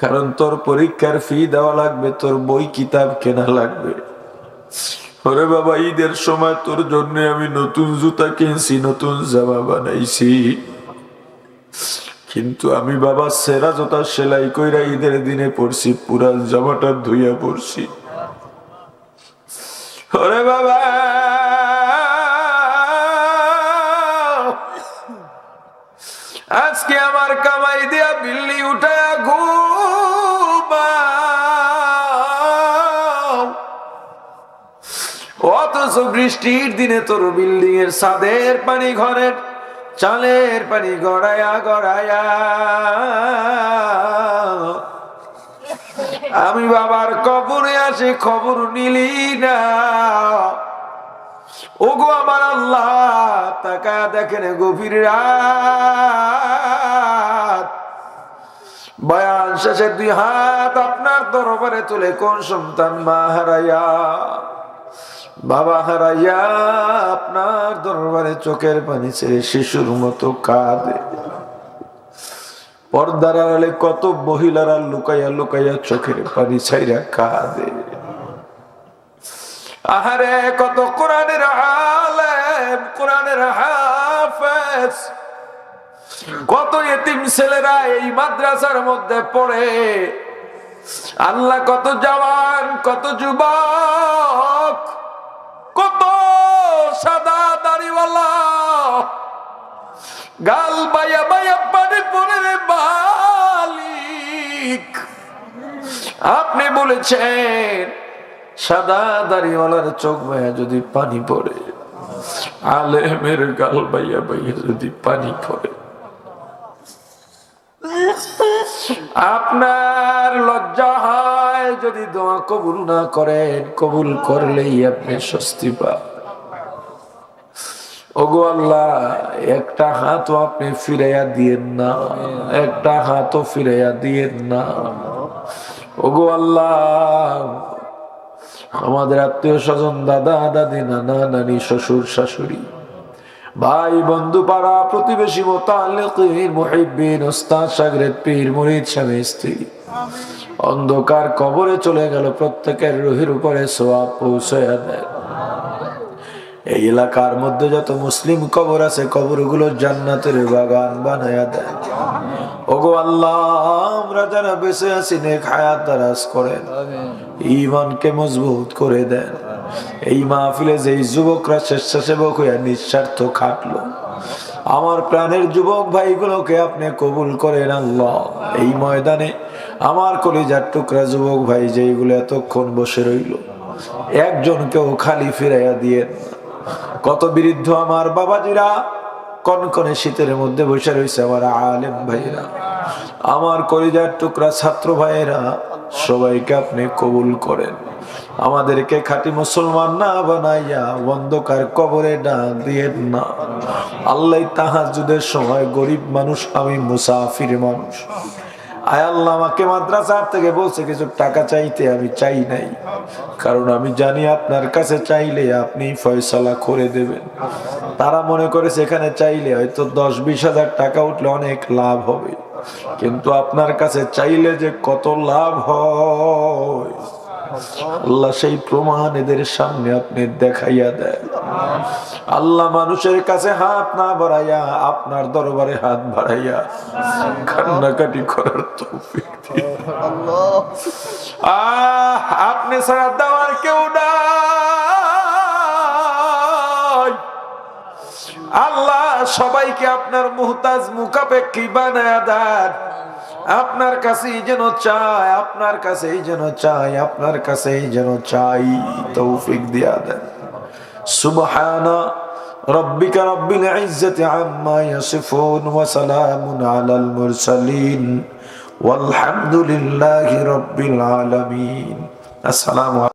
কারণ তোর পরীক্ষার ফি দেওয়া লাগবে, তোর বই, কিতাব কেনা লাগবে। ওরে বাবা, ঈদের সময় তোর জন্য আমি নতুন জুতা কিনছি, নতুন জামা বানাইছি। কিন্তু আমি বাবা সেরা জুতা সেলাই কইরা ঈদের দিনে পড়ছি পুরা জামাটা ধুইয়া পড়ছি ওরে বাবা! আজকে আমার কামাই দিয়া বিল্লি উঠায়া ঘুমাও। অথচ বৃষ্টির দিনে তোর বিল্ডিং এর ছাদের পানি ঘরের, চালের পানি গড়ায়া গড়ায়া। আমি বাবার কবরে আসে খবর নিলি না। ওগো আমার আল্লাহ তাকা দেখেন গভীর রাত। বয়ান শেষে দুই হাত আপনার দরবারে তুলে, কোন সন্তান মা হারাইয়া? বাবা হারাইয়া আপনার দরবারে চোখের পানি ছেড়ে শিশুর মতো কাঁদে। পর্দার আড়ালে কত মহিলারা লুকাইয়া লুকাইয়া চোখের পানি ছাইরা কাঁদে। আহারে, কত কোরআনের আলেম, কোরআনের হাফেজ। কত এতিম ছেলেরা এই মাদ্রাসার মধ্যে পড়ে। আল্লাহ কত জওয়ান, কত যুবক, কত সাদা দাড়িওয়ালা। গাল বাইয়া বাইয়া পানি পড়ে রে মালিক। আপনি বলেছেন সাদা দাড়িওয়ালার চোখ ভাইয়া যদি পানি পড়ে, আলেমের গাল বাইয়া বাইয়া যদি পানি পড়ে। আপনার লজ্জা হয় যদি দোয়া কবুল না করেন, কবুল করলেই আপনি স্বস্তি পান। ওগো আল্লাহ, একটা হাতও আপনি ফিরাইয়া দিয়েন না, একটা হাতও ফিরাইয়া দিয়েন না। ওগো আল্লাহ আমাদের আত্মীয় স্বজন, দাদা, দাদি, নানা, নানি, শ্বশুর, শাশুড়ি, ভাই, বন্ধু, পাড়া, প্রতিবেশী মোতালেকিন মুহিব্বিন, ওস্তাদ সাগরেদ পীর, মুরিদ, স্বামী, স্ত্রী। অন্ধকার কবরে চলে গেল প্রত্যেকের রুহির উপরে সোয়াব পৌঁছয়া দেয়। এই এলাকার মধ্যে যত মুসলিম কবর আছে, কবরগুলো জান্নাতের বাগান বানায়া দেয়। ওগো আল্লাহ আমরা যারা বেঁচে আছি নেক হায়াত দারাজ করেন। ইমানকে মজবুত করে দেন। এই মাহফিলে যেই যুবকরা স্বেচ্ছাসেবক হইয়া নিঃস্বার্থ খাটলো আমার প্রাণের যুবক ভাইগুলোকে আপনি কবুল করেন আল্লাহ। এই ময়দানে আমার কলিজার টুকরা যুবক ভাই যেইগুলো এতক্ষণ বসে রইল একজনকেও খালি ফিরাইয়া দিয়ে কত বৃদ্ধ আমার বাবাজিরা কনকনে শীতের মধ্যে বসে রয়েছে আমার আলেম ভাইরা আমার কলিজার টুকরা ছাত্র ভাইরা সবাইকে আপনি কবুল করেন। আমাদেরকে খাঁটি মুসলমান না বানাইয়া অন্ধকার কবরে না দিয়ে না। আল্লাহ তাহাজুদের সময় গরিব মানুষ, আমি মুসাফির মানুষ। আয় আল্লাহ, আমাকে মাদ্রাসার থেকে বলছে, কিছু টাকা চাইতে আমি চাই নাই। কারণ আমি জানি আপনার কাছে চাইলে আপনি ফয়সলা করে দেবেন। তারা মনে করে সেখানে চাইলে হয়তো দশ বিশ হাজার টাকা উঠলে অনেক লাভ হবে। কিন্তু আপনার কাছে চাইলে যে কত লাভ হয়। আল্লাহ সেই প্রমাণ এদের সামনে আপনি দেখাইয়া দেন। আল্লাহ মানুষের কাছে হাত না বাড়াইয়া আপনার দরবারে হাত বাড়াইয়া কান্নাকাটি করার আহ, আপনি ছাড়া দেওয়ার কেউ নাই। আল্লাহ সবাইকে আপনার মুহতাজ মুখাপেক্ষী বানায় দেন। আপনার কাছেই যেন চাই আপনার কাছেই যেন চাই আপনার কাছেই যেন চাই তৌফিক দিয়া দেন সুবহানা ربك رب العزة عما يصفون وسلام على المرسلين والحمد لله رب العالمين السلام عليكم